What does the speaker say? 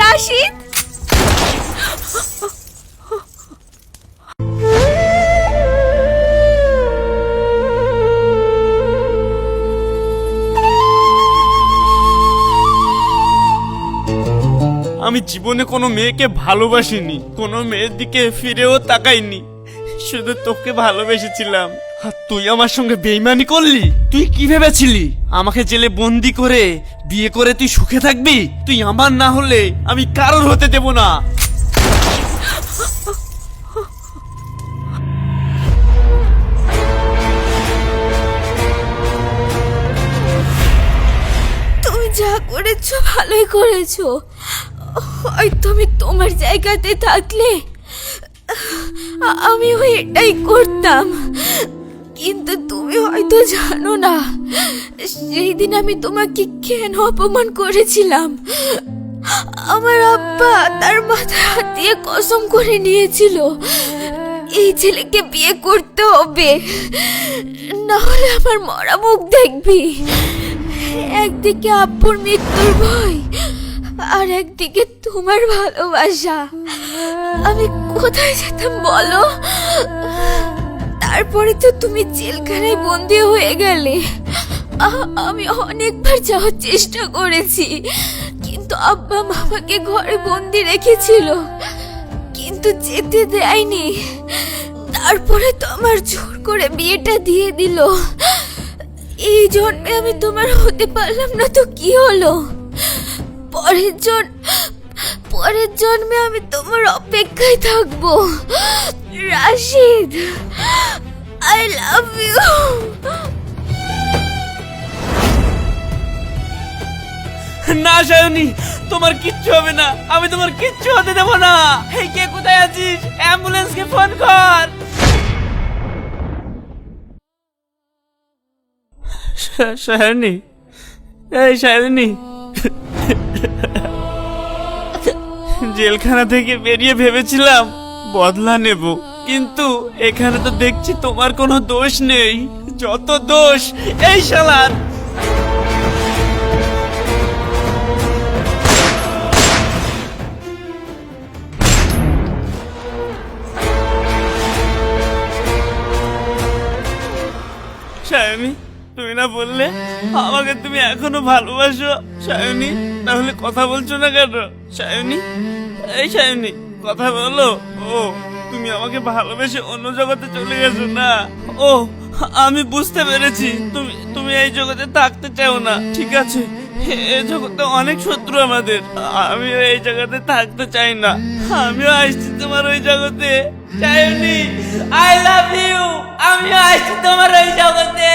রাশিদ? আমি জীবনে কোনো মেয়েকে ভালোবাসিনি কোনো মেয়ের দিকে ফিরেও তাকাইনি। শুধু তোকে ভালোবেসেছিলাম। আর তুই আমার সঙ্গে বেইমানি করলি? তুই কি ভেবেছিলি? আমাকে জেলে বন্দি করে বিয়ে করে তুই সুখে থাকবি? তুই আমার না হলে আমি কারোর হতে দেব না। তুমি যা করেছ ভালোই করেছ। হয়তো আমি তোমার জায়গাতে থাকলে আমিও এটাই করতাম। কিন্তু তুমি হয়তো জানো না, সেই দিন আমি তোমাকে কেন অপমান করেছিলাম? আমার আব্বা তার মাথা হাত দিয়ে কসম করে নিয়েছিল, এই ছেলেকে বিয়ে করতে হবে। না হলে আমার মরা মুখ দেখবি। একদিকে আব্বুর মৃত্যুর ভয় আর একদিকে তোমার ভালোবাসা। আমি কোথায় যেতাম বলো? তারপরে তো তুমি জেলখানায় বন্দি হয়ে গেলে। আমি অনেকবার যাওয়ার চেষ্টা করেছি, কিন্তু আব্বা মামাকে ঘরে বন্দি রেখেছিল, কিন্তু যেতে দেয়নি। তারপরে তো আমার জোর করে বিয়েটা দিয়ে দিল। এই জন্মে আমি তোমার হতে পারলাম না তো কি হলো? পরের জন পরের জন্মে আমি তোমার অপেক্ষায় থাকব। রাশিদ আই লাভ ইউ না, সায়নি, তোমার কিচ্ছু হবে না। আমি তোমার কিচ্ছু হতে দেব না। এই কে, কোথায় আছিস? অ্যাম্বুলেন্সকে ফোন কর। সায়নি, এই সায়নি। জেলখানা থেকে বেরিয়ে ভেবেছিলাম বদলা নেব, কিন্তু এখানে তো দেখছি তোমার কোনো দোষ নেই। যত দোষ, এই শালার! সায়নী তুমি না বললে আমাকে তুমি এখনও ভালোবাসো, সায়নী। তাহলে কথা বলছো না কেন, সায়নী? এই সায়নী, কথা বলো। ও, তুমি আমাকে ভালোবেসে অন্য জগতে চলে গেছো না? ও, আমি বুঝতে পেরেছি। তুমি তুমি এই জগতে থাকতে চাও না, ঠিক আছে? এই জগতে অনেক শত্রু আমাদের। আমি এই জগতে থাকতে চাই না। আমিও আসছি তোমার ওই জগতে। সায়নী আই লাভ ইউ আমিও আসছি তোমার ওই জগতে।